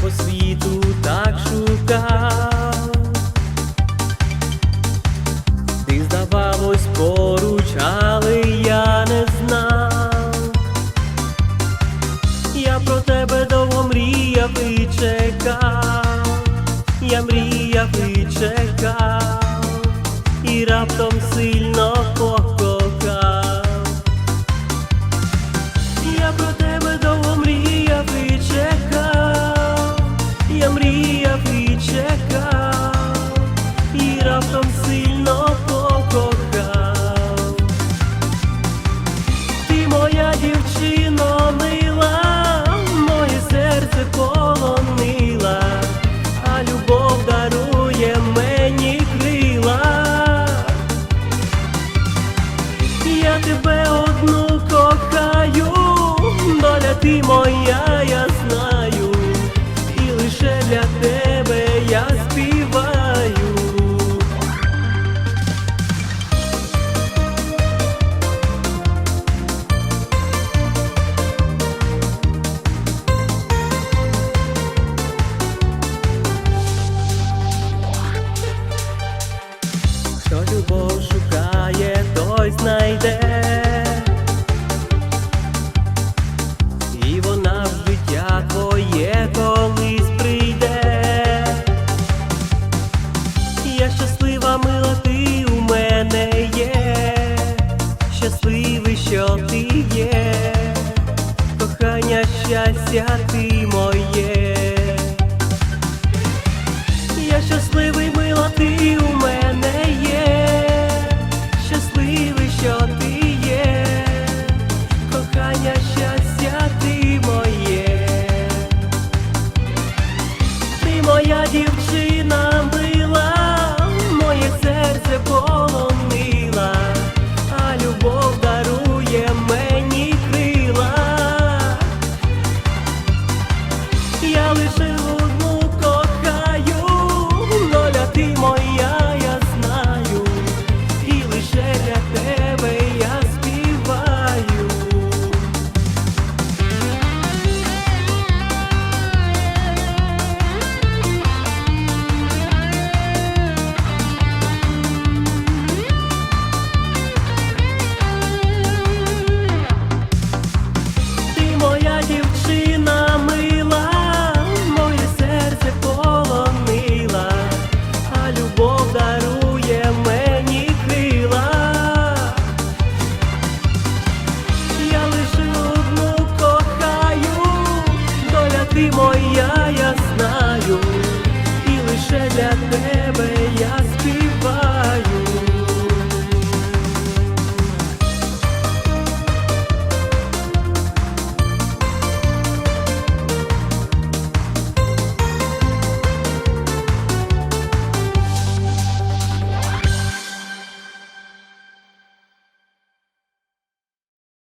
по світу так шукав, ти здавалось поруч, але я не знав. Я про тебе довго мріяв і чекав, я мріяв і чекав, і раптом сильно покохав. Тебе одну кохаю, доля ти моя, я знаю, і лише для тебе я співаю. Хто любов шукає, той знайде. І вона в життя твоє колись прийде. Я щаслива, мила, ти у мене є. Щасливий, що ти є. Кохання, щастя, ти моє. Я щасливий, мила, ти у мене Бог дає.